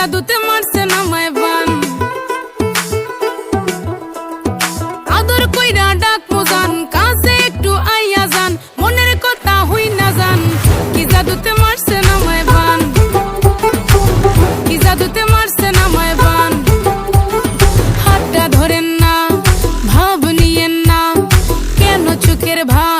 জাদুতে মারছে না মায় বান আদর কইরা ডাক মোজান কাছে একটু আইয়া যান মনের কথা হই না যান কি জাদুতে মারছে না মায় বান কি জাদুতে মারছে না মায় বান হাতটা ধরেন না ভাব নিয়েন না কেন চুকের ভাব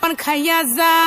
পান খাইয়া যান